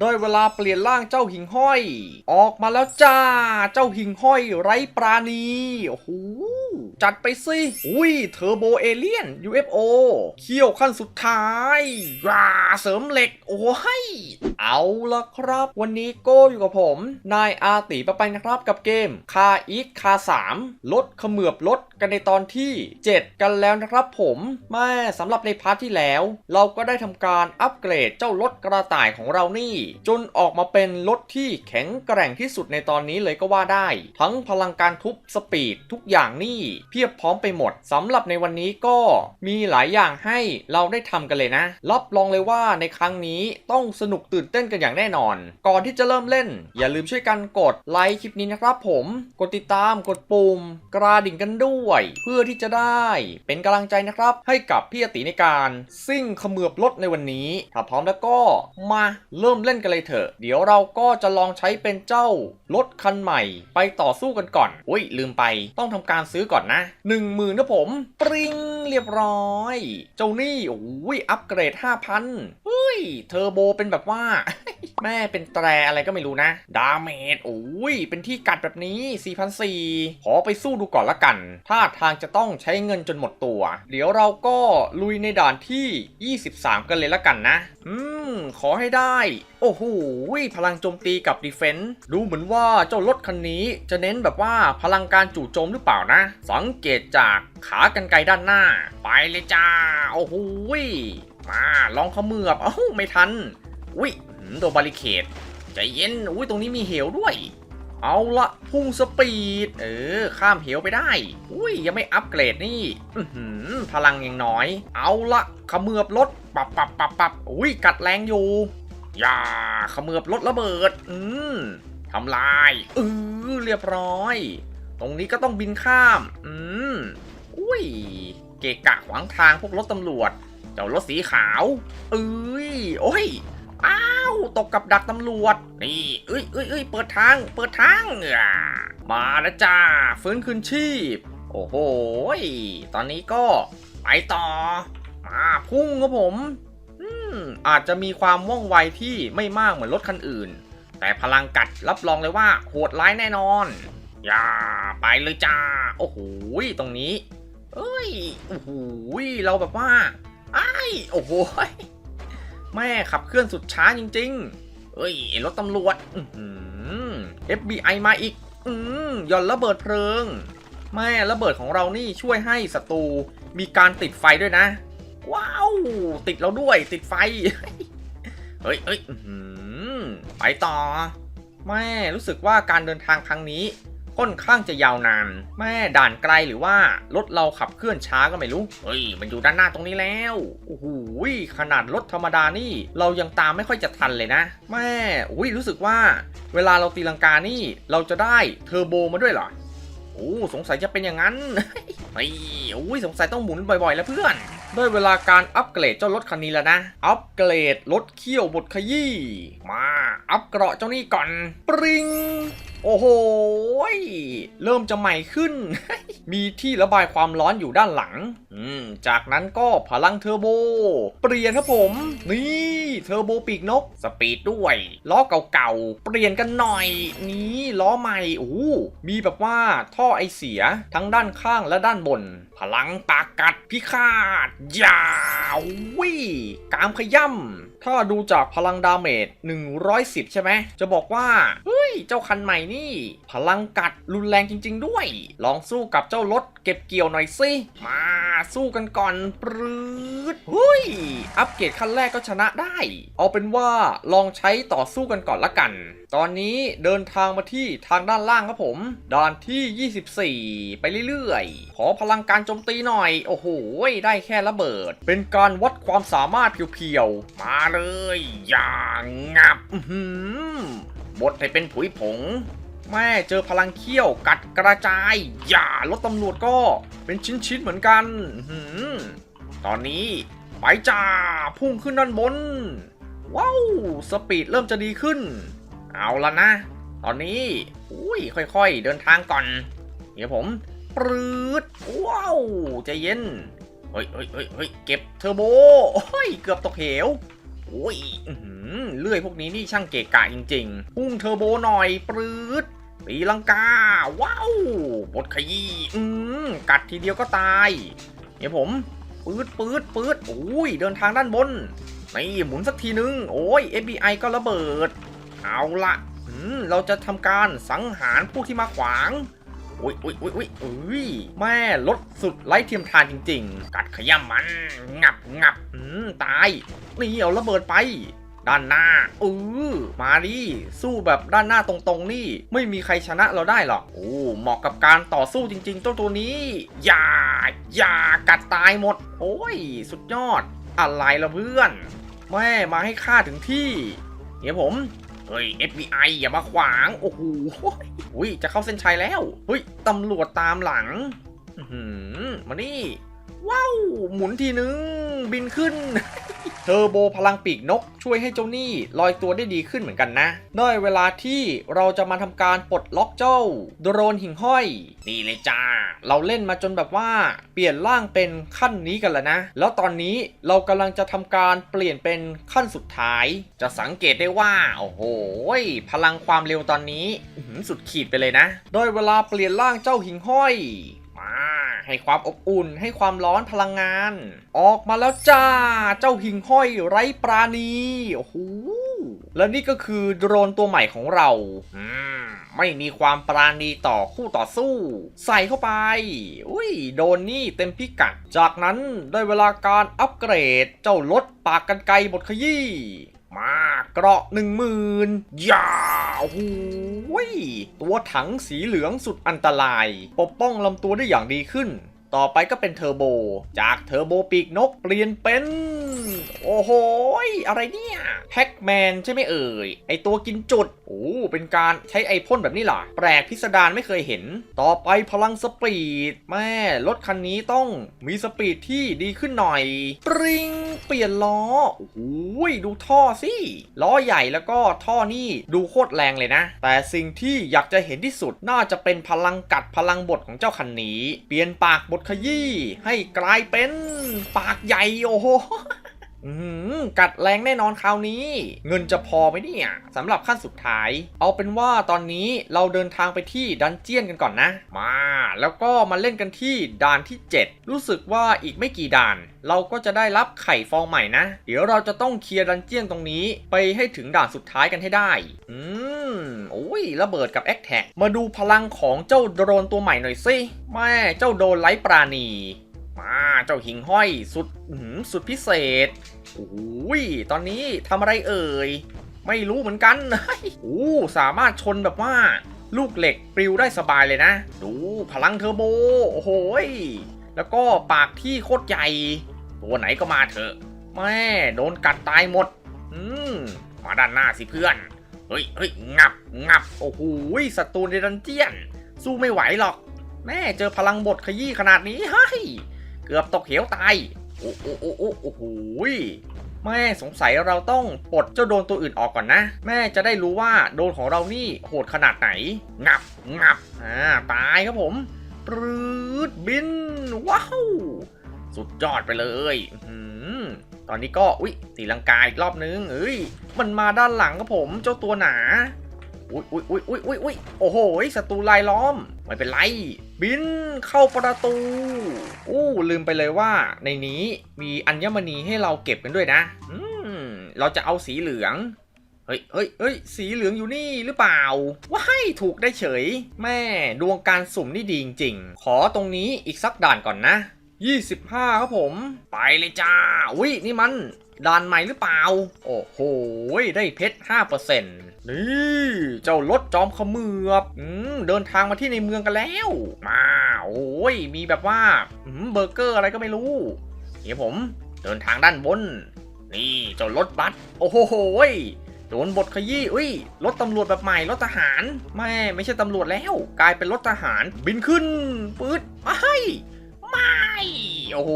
ได้เวลาเปลี่ยนร่างเจ้าหิ่งห้อย ออกมาแล้วจ้า เจ้าหิ่งห้อยไร้ปราณี โอ้โห จัดไปสิ อุ้ยเทอร์โบเอเลียน UFO เขี้ยวขั้นสุดท้ายว้าเสริมเหล็ก โอ้ยเอาละครับ วันนี้โก้อยู่กับผม นายอาติปะไปนะครับกับเกมคาอีทคา3ลดเขมือบลดกันในตอนที่ 7 กันแล้วนะครับผมแม่สำหรับในพาร์ทที่แล้ว เราก็ได้ทำการอัปเกรดเจ้ารถกระต่ายของเรานี่ จนออกมาเป็นรถที่แข็งแกร่งที่สุดในตอนนี้เลยก็ว่าได้ ทั้งพลังการทุบสปีดทุกอย่างนี่พียบพร้อมไปหมดสำหรับในวันนี้ก็มีหลายอย่างให้เราได้ทำกันเลยนะ รับรองเลยว่าในครั้งนี้ต้องสนุกตื่นเต้นกันอย่างแน่นอน ก่อนที่จะเริ่มเล่น อย่าลืมช่วยกันกดไลค์คลิปนี้นะครับผมกดติดตามกดปุ่ม กระดิ่งกันด้วย เพื่อที่จะได้เป็นกำลังใจนะครับ ให้กับพี่อติในการซิ่งขมือบรถในวันนี้ ถ้าพร้อมแล้วก็มาเริ่มเล่นกันเลยเถอะ เดี๋ยวเราก็จะลองใช้เป็นเจ้ารถคันใหม่ ไปต่อสู้กันก่อนอุ้ยลืมไปต้องทำการซื้อก่อนนะ1 0,000นะผม ปริงเรียบร้อย เจ้านี่โอ้ยอัปเกรด5,000เฮ้ย เทอร์โบเป็นแบบว่า แม่เป็นแตรอะไรก็ไม่รู้นะ ดาเมจโอ้ย เป็นที่กัดแบบนี้4,400ขอไปสู้ดูก่อนละกันถ้าทางจะต้องใช้เงินจนหมดตัว เดี๋ยวเราก็ลุยในด่านที่ 23 กันเลยละกันนะ อืม ขอให้ได้ โอ้โหพลังโจมตีกับดีเฟนส์ดูเหมือนว่าเจ้ารถคันนี้จะเน้นแบบว่าพลังการจู่โจมหรือเปล่านะ สังเกตจากขากันไกลด้านหน้า ไปเลยจ้า โอ้โหมาลองเขมือบเอ้าไม่ทัน อุ้ยโดนบาริเคดใจเย็น อุ้ยตรงนี้มีเหวด้วย เอาละพุ่งสปีด เออ ข้ามเหวไปได้ อุ้ยยังไม่อัปเกรดนี่พลังยังน้อย เอาละเขมือบรถปับปับปับปับอุ้ยกัดแรงอยู่ อย่าเขมือบรถระเบิด อืมทำลายเออเรียบร้อย รงนี้ก็ต้องบินข้าม อืม อุ้ย เกะกะขวางทางพวกรถตำรวจ เจ้ารถสีขาว เอ้ย โอ้ย อ้าว ตกกับดักตำรวจ นี่ เอ้ยเอ้ยเอ้ยเปิดทาง เปิดทาง มาแล้วจ้า ฟื้นคืนชีพ โอ้โห ตอนนี้ก็ไปต่อ มาพุ่งครับผมอืมอาจจะมีความว่องไวที่ไม่มากเหมือนรถคันอื่น แต่พลังกัดรับรองเลยว่าโหดร้ายแน่นอน อย่าไปเลยจ้า โอ้โหตรงนี้ เอ้ย โอ้โหเราแบบว่าไอ้โอ้โหแม่ขับเคลื่อนสุดช้าจริง ๆ เอ้ยรถตำรวจอื FBI มาอีก อืมย่อนระเบิดเพลิง แม่ระเบิดของเรานี่ช่วยให้ศัตรูมีการติดไฟด้วยนะ ว้าว ติดเราด้วยติดไฟ เฮ้ยเฮ้ยไปต่อ แม่รู้สึกว่าการเดินทางครั้งนี้ ค่อนข้างจะยาวนาน แม่ด่านไกลหรือว่ารถเราขับเคลื่อนช้าก็ไม่รู้ เฮ้ย มันอยู่ด้านหน้าตรงนี้แล้ว โอ้โห ขนาดรถธรรมดานี่ เรายังตามไม่ค่อยจะทันเลยนะ แม่ อุ้ย รู้สึกว่า เวลาเราตีลังกานี่ เราจะได้เทอร์โบมาด้วยเหรอ โอ้ สงสัยจะเป็นอย่างนั้นเฮ้ยโอ้ย สงสัยต้องหมุนบ่อยๆ แล้วเพื่อนด้วยเวลาการอัปเกรดเจ้ารถคันนี้แล้วนะ อัปเกรดรถเขี้ยวบดขยี้ มา อัปเกราะเจ้านี่ก่อน ปริง โอ้โห เริ่มจะใหม่ขึ้น มีที่ระบายความร้อนอยู่ด้านหลัง อืม จากนั้นก็พลังเทอร์โบ เปลี่ยนครับผม นี่เทอร์โบปีกนก สปีดด้วย ล้อเก่าๆ เปลี่ยนกันหน่อย นี่ล้อใหม่โอ้มีแบบว่าท่อไอเสียทั้งด้านข้างและด้านบน พลังปากกัดพิฆาตยาววิกามขย่ำ ถ้าดูจากพลังดาเมจ 110 ใช่ไหม จะบอกว่า เฮ้ย เจ้าคันใหม่นี่ พลังกัดรุนแรงจริง ๆ ด้วย ลองสู้กับเจ้ารถเก็บเกี่ยวหน่อยสิ มาสู้กันก่อนปรืดเฮ้ย อัปเกรดขั้นแรกก็ชนะได้ เอาเป็นว่าลองใช้ต่อสู้กันก่อนละกัน ตอนนี้เดินทางมาที่ทางด้านล่างครับผม ด่านที่ 24 ไปเรื่อยๆ ขอพลังการโจมตีหน่อย โอ้โห ได้แค่ระเบิด เป็นการวัดความสามารถเพียวๆ มาเลย อย่างงับบดให้เป็นผุยผง แม่เจอพลังเขี้ยวกัดกระจาย อย่ารถตำรวจก็เป็นชิ้นๆเหมือนกันอตอนนี้ไปจ้าพุ่งขึ้นด้านบน ว้าว สปีดเริ่มจะดีขึ้น เอาละนะ ตอนนี้ อุ้ย ค่อยๆ เดินทางก่อน เดี๋ยวผมปรืดว้าวใจเย็นเฮ้ยเฮ้ยเฮ้ยเฮ้ยเก็บเทอร์โบ โอ้ย เกือบตกเหวโอ้ยเลื่อยพวกนี้นี่ช่างเกะกะจริงๆ พุ่งเทอร์โบหน่อยปรืดตีลังกา ว้าวบดขยี้อืมกัดทีเดียวก็ตายเนี่ยผมปืดปืดปืดโอ้ย เดินทางด้านบน นี่หมุนสักทีนึง โอ้ย FBI ก็ระเบิด เอาละเราจะทำการสังหารผู้ที่มาขวางอุ้ยอุ้ยอุ้ยอุ้ยอุ้ยแม่รถสุดไร้เทียมทานจริง ๆ กัดขย้ำมัน งับงับอืมตาย นี่เอาระเบิดไป ด้านหน้าเออมาดิสู้แบบด้านหน้าตรงๆ นี่ ไม่มีใครชนะเราได้หรอกโอ้เหมาะกับการต่อสู้จริงๆตัวตัวนี้ อย่า อย่ากัดตายหมด โอ้ย สุดยอด อะไรละเพื่อน แม่มาให้ฆ่าถึงที่ เดี๋ยวผม เฮ้ย FBI อย่ามาขวาง โอ้โหอุ้ยจะเข้าเส้นชัยแล้วเฮ้ยตำรวจตามหลังหือมานี่ ว้าว หมุนทีนึง บินขึ้น เทอร์โบพลังปีกนกช่วยให้เจ้านี่ลอยตัวได้ดีขึ้นเหมือนกันนะได้เวลาที่เราจะมาทำการปลดล็อกเจ้า โดรนหิ่งห้อยนี่เลยจ้า เราเล่นมาจนแบบว่าเปลี่ยนร่างเป็นขั้นนี้กันแล้วนะ แล้วตอนนี้เรากำลังจะทำการเปลี่ยนเป็นขั้นสุดท้าย จะสังเกตได้ว่า โอ้โห พลังความเร็วตอนนี้สุดขีดไปเลยนะได้เวลาเปลี่ยนร่างเจ้าหิ่งห้อย มา ให้ความอบอุ่น ให้ความร้อนพลังงาน ออกมาแล้วจ้า เจ้าหิ่งห้อยไร้ปราณีโอ้โหและนี่ก็คือโดรนตัวใหม่ของเราอืมไม่มีความปราณีต่อคู่ต่อสู้ ใส่เข้าไป อุ้ย โดนนี่เต็มพิกัด จากนั้นได้เวลาการอัปเกรด เจ้ารถปากกันไกลบทขยี้ มาเกราะหนึ่งหมื่นยาหูยตัวถังสีเหลืองสุดอันตราย ปกป้องลำตัวได้อย่างดีขึ้น ต่อไปก็เป็นเทอร์โบ จากเทอร์โบปีกนกเปลี่ยนเป็น โอ้โห อะไรเนี่ยแพ็ก แมนใช่ไหมเอ่ย ไอตัวกินจุด โอ้ เป็นการใช้ไอพ่นแบบนี้หรอ แปลกพิสดารไม่เคยเห็น ต่อไปพลังสปีด แม่ รถคันนี้ต้องมีสปีดที่ดีขึ้นหน่อย ปริงเปลี่ยนล้อ โอ้โหยดูท่อสิ ล้อใหญ่แล้วก็ท่อนี่ดูโคตรแรงเลยนะ แต่สิ่งที่อยากจะเห็นที่สุดน่าจะเป็นพลังกัดพลังบดของเจ้าคันนี้ เปลี่ยนปากบดขยี้ให้กลายเป็นปากใหญ่โอ้โห กัดแรงแน่นอนคราวนี้ เงินจะพอไหมเนี่ยสำหรับขั้นสุดท้าย เอาเป็นว่าตอนนี้เราเดินทางไปที่ดันเจียนกันก่อนนะ มา แล้วก็มาเล่นกันที่ด่านที่ 7 รู้สึกว่าอีกไม่กี่ด่าน เราก็จะได้รับไข่ฟองใหม่นะ เดี๋ยวเราจะต้องเคลียร์ดันเจียนตรงนี้ ไปให้ถึงด่านสุดท้ายกันให้ได้ อืมโอ้ยระเบิดกับแอคแท็กมาดูพลังของเจ้าโดรนตัวใหม่หน่อยสิแม่เจ้าโดรนไร้ปราณี มาเจ้าหิงห้อยสุดสุดพิเศษโอ้ยตอนนี้ทำอะไรเอ่ย ไม่รู้เหมือนกันโอ้สามารถชนแบบว่า ลูกเหล็กปลิวได้สบายเลยนะ ดูพลังเทอร์โบ โอ้โหยแล้วก็ปากที่โคตรใหญ่ ตัวไหนก็มาเถอะ แม่โดนกัดตายหมด อืม มาด้านหน้าสิเพื่อน เฮ้ยเฮ้ยงับงับ โอ้โหศัตรูในดันเจียน สู้ไม่ไหวหรอก แม่เจอพลังบดขยี้ขนาดนี้เฮ้ย เกือบตกเหวตาย โอ้โอ้โอ้โอ้โอ้โหแม่สงสัยเราต้องปลดเจ้าโดนตัวอื่นออกก่อนนะ แม่จะได้รู้ว่าโดนของเรานี่โหดขนาดไหน งับงับอ่าตายครับผมปรืดบิน ว้าว สุดยอดไปเลยอื้อหือตอนนี้ก็อุ๊ยตีลังกาอีกรอบนึงเอ้ย มันมาด้านหลังครับผม เจ้าตัวหนา อุ๊ยอุ๊ยอุ๊ยอุ๊ยอุ๊ยอุ๊ยโอ้โหศัตรูลายล้อม ไม่เป็นไร บินเข้าประตู อู้ลืมไปเลยว่า ในนี้มีอัญมณีให้เราเก็บกันด้วยนะ อืม เราจะเอาสีเหลือง เฮ้ยเฮ้ยเฮ้ยสีเหลืองอยู่นี่หรือเปล่า ว้ายถูกได้เฉย แม่ดวงการสุ่มนี่ดีจริงๆ ขอตรงนี้อีกสักด่านก่อนนะ25 ครับผม ไปเลยจ้า อุ้ยนี่มัน ด่านใหม่หรือเปล่า โอ้โห ได้เพชร 5%นี่ เจ้ารถจอมขมือบอืมเดินทางมาที่ในเมืองกันแล้ว มาโอ้ย มีแบบว่าอืมเบอร์เกอร์อะไรก็ไม่รู้ เดี๋ยวผมเดินทางด้านบน นี่เจ้ารถบัส โอ้โหโดนบทขยี้อุ้ย รถตำรวจแบบใหม่ รถทหาร ไม่ ไม่ใช่ตำรวจแล้ว กลายเป็นรถทหาร บินขึ้นปืดไอ้ ไม่ โอ้โห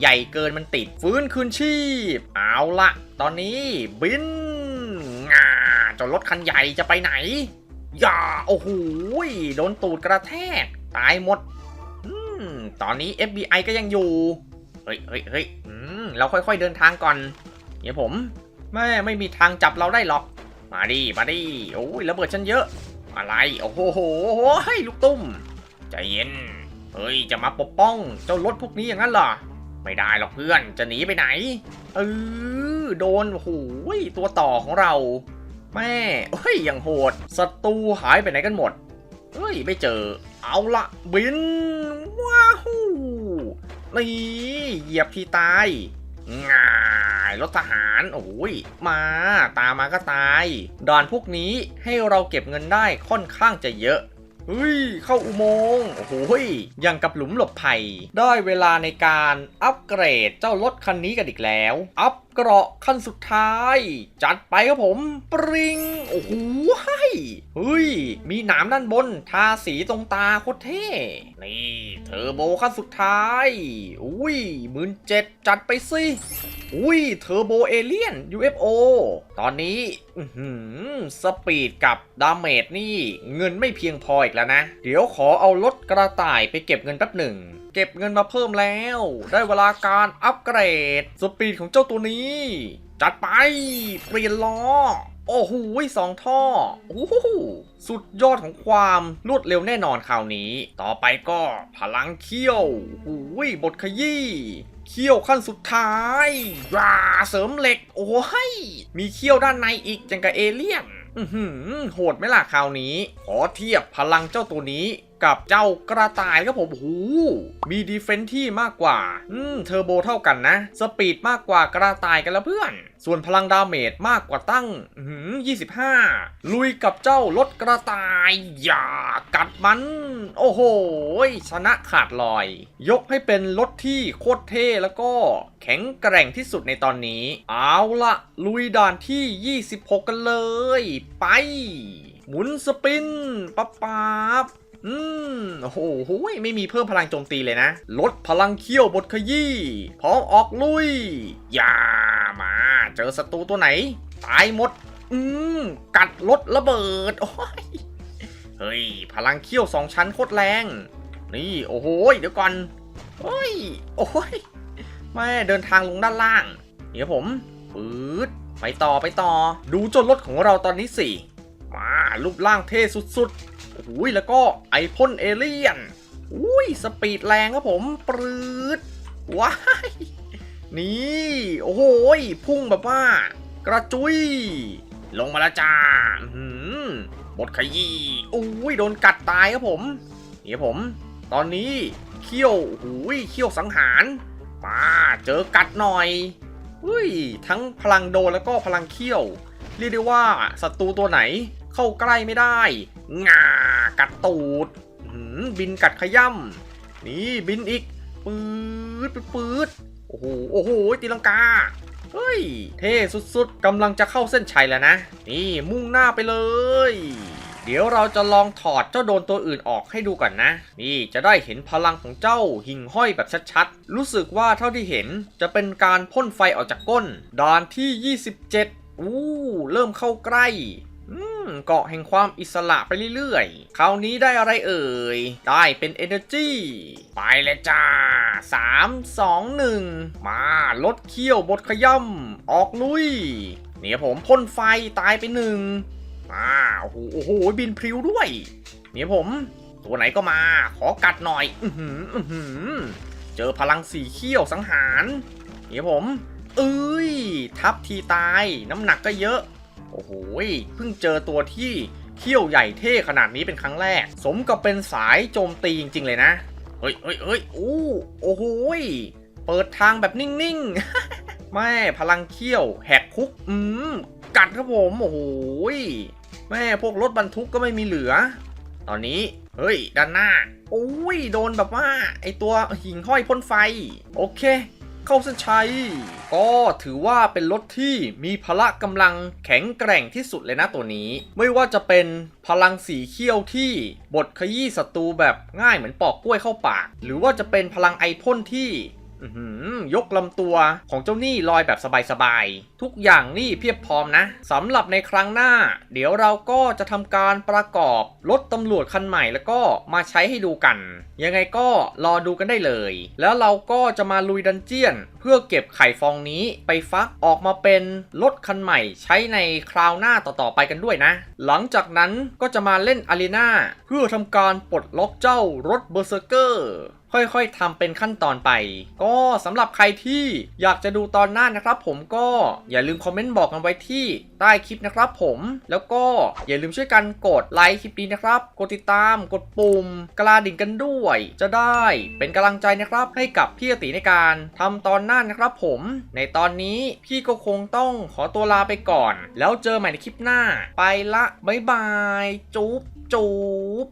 ใหญ่เกินมันติด ฟื้นคืนชีพ เอาละ ตอนนี้บินงาจ้ารถคันใหญ่จะไปไหน อย่า โอ้โห โดนตูดกระแทก ตายหมด อืม ตอนนี้ FBI ก็ยังอยู่ เฮ้ยเฮ้ยเฮ้ยอืมเราค่อยๆเดินทางก่อนเดี๋ยวผมแม่ ไม่มีทางจับเราได้หรอก มาดิ มาดิ โอ้ยระเบิดฉันเยอะ อะไร โอ้โหโหโหให้ลูกตุ้ม ใจเย็น เฮ้ย จะมาปกป้องเจ้ารถพวกนี้อย่างนั้นเหรอ ไม่ได้หรอกเพื่อน จะหนีไปไหน เออ โดนโอ้โหตัวต่อของเรา แม่เฮ้ยอย่างโหด ศัตรูหายไปไหนกันหมด เฮ้ย ไม่เจอ เอาละบิน ว้าวนี่เหยียบที่ตายง่ายรถทหารโอ้ยมาตามมาก็ตายด่านพวกนี้ให้เราเก็บเงินได้ค่อนข้างจะเยอะ เฮ้ย เข้าอุโมงค์ โอ้โหยยังกับหลุมหลบภัย ได้เวลาในการอัปเกรดเจ้ารถคันนี้กันอีกแล้ว อัปเกราะขั้นสุดท้าย จัดไปครับผม ปริง โอ้โหเฮ้ย มีหนามด้านบน ทาสีตรงตาโคตรเท่ นี่ เทอร์โบขั้นสุดท้าย อุ้ยหมื่นเจ็ดจัดไปสิ อุ้ยเทอร์โบเอเลียน UFO ตอนนี้สปีดกับดาเมจนี่เงินไม่เพียงพออีกแล้วนะ เดี๋ยวขอเอารถกระต่ายไปเก็บเงินแป๊บหนึ่ง เก็บเงินมาเพิ่มแล้ว ได้เวลาการอัปเกรด สปีดของเจ้าตัวนี้ จัดไป เปลี่ยนล้อ โอ้โหสองท่อโอ้โหสุดยอดของความรวดเร็วแน่นอนคราวนี้ ต่อไปก็พลังเขี้ยวโอ้โหบทขยี้ เขี้ยวขั้นสุดท้ายว้าเสริมเหล็ก โอ้ยมีเขี้ยวด้านในอีกจังกับเอเลี่ยนอือหือโหดไหมล่ะคราวนี้ ขอเทียบพลังเจ้าตัวนี้ กับเจ้ากระต่ายครับผมโอ้โหมีดีเฟนที่มากกว่า อืมเทอร์โบเท่ากันนะ สปีดมากกว่ากระต่ายกันแล้วเพื่อน ส่วนพลังดาเมจมากกว่าตั้งอื้อหือ25ลุยกับเจ้ารถกระต่าย อย่ากัดมัน โอ้โห ชนะขาดลอย ยกให้เป็นรถที่โคตรเท่แล้วก็แข็งแกร่งที่สุดในตอนนี้ เอาละลุยด่านที่ 26 กันเลย ไป หมุนสปินปั๊บปั๊บ อืมโอ้โหไม่มีเพิ่มพลังโจมตีเลยนะ ลดพลังเขี้ยวบทขยี้พร้อมออกลุย อย่ามา เจอศัตรูตัวไหน ตายหมด อืม กัดรถระเบิด โอ้ย เฮ้ย พลังเขี้ยวสองชั้นโคตรแรง นี่ โอ้โห เดี๋ยวก่อนเฮ้ย โอ้ยแม่เดินทางลงด้านล่าง เดี๋ยวผมปืดไปต่อไปต่อ ดูจนรถของเราตอนนี้สิ มารูปร่างเท่สุดๆ อ้โหแล้วก็ไอพ่นเอเลี่ยนอุ้ยสปีดแรงครับผมปรืดว้ายนี่โอ้โหพุ่งแบบว่า กระจุย ลงมาแล้วจ้าหือบทขยี้อุ้ยโดนกัดตายครับผมเดี๋ยวผม ตอนนี้เขี้ยวหูยเขี้ยวสังหารมาเจอกัดหน่อยอุ้ยทั้งพลังโดนแล้วก็พลังเขี้ยว เรียกได้ว่าศัตรูตัวไหนเข้าใกล้ไม่ได้ งากัดตูดบินกัดขย่ำนี่บินอีกปืดปืดปืดโอ้โห โอ้โห ตีลังกา เฮ้ย เท่สุดๆกำลังจะเข้าเส้นชัยแล้วนะ นี่มุ่งหน้าไปเลย เดี๋ยวเราจะลองถอดเจ้าโดนตัวอื่นออกให้ดูก่อนนะ นี่จะได้เห็นพลังของเจ้าหิ่งห้อยแบบชัดๆ รู้สึกว่าเท่าที่เห็นจะเป็นการพ่นไฟออกจากก้นด่านที่ 27 อู้ เริ่มเข้าใกล้ เกาะแห่งความอิสระไปเรื่อยๆ คราวนี้ได้อะไรเอ่ย ได้เป็น Energy ไปเลยจ้า 3 2 1 มาลดเขี้ยวบทขย่ำออกลุย เนี่ยผมพ่นไฟตายไปหนึ่งมาโอ้โหโอ้โหบินพริ้วด้วย เนี่ยผม ตัวไหนก็มา ขอกัดหน่อยอือหืออือหือเจอพลังสีเขี้ยวสังหาร เนี่ยผมเอ้ย ทับทีตายน้ำหนักก็เยอะ โอ้โหเพิ่งเจอตัวที่เขี้ยวใหญ่เท่ขนาดนี้เป็นครั้งแรก สมกับเป็นสายโจมตีจริง ๆ เลยนะ เฮ้ยเฮ้ยเฮ้ยอู้โอ้โหเปิดทางแบบนิ่งๆ แม่พลังเขี้ยวแหกคุก อืม กัดครับผม โอ้โหแม่พวกรถบรรทุกก็ไม่มีเหลือ ตอนนี้ เฮ้ย ด้านหน้า โอ้ย โดนแบบว่า ไอตัวหิ่งห้อยพ่นไฟ โอเค เข้าเส้นชัย ก็ถือว่าเป็นรถที่มีพละกำลังแข็งแกร่งที่สุดเลยนะตัวนี้ ไม่ว่าจะเป็นพลังสีเขี้ยวที่บดขยี้ศัตรูแบบง่ายเหมือนปอกกล้วยเข้าปาก หรือว่าจะเป็นพลังไอพ่นที่ ยกลำตัวของเจ้านี่ลอยแบบสบายๆ ทุกอย่างนี่เพียบพร้อมนะสำหรับในครั้งหน้า เดี๋ยวเราก็จะทำการประกอบรถตำรวจคันใหม่แล้วก็มาใช้ให้ดูกัน ยังไงก็รอดูกันได้เลย แล้วเราก็จะมาลุยดันเจียน เพื่อเก็บไข่ฟองนี้ไปฟักออกมาเป็นรถคันใหม่ ใช้ในคราวหน้าต่อๆไปกันด้วยนะ หลังจากนั้นก็จะมาเล่นอารีนาเพื่อทำการปลดล็อกเจ้ารถเบอร์เซอร์เกอร์ ค่อยๆทำเป็นขั้นตอนไป ก็สำหรับใครที่อยากจะดูตอนหน้านะครับ ผมก็อย่าลืมคอมเมนต์บอกกันไว้ที่ใต้คลิปนะครับผมแล้วก็อย่าลืมช่วยกันกดไลค์คลิปนี้นะครับ กดติดตามกดปุ่มกระดิ่งกันด้วย จะได้เป็นกำลังใจนะครับ ให้กับพี่อติในการทำตอนหน้านะครับผม ในตอนนี้พี่ก็คงต้องขอตัวลาไปก่อน แล้วเจอใหม่ในคลิปหน้า ไปละบ๊ายบาย จุ๊บจุ๊บ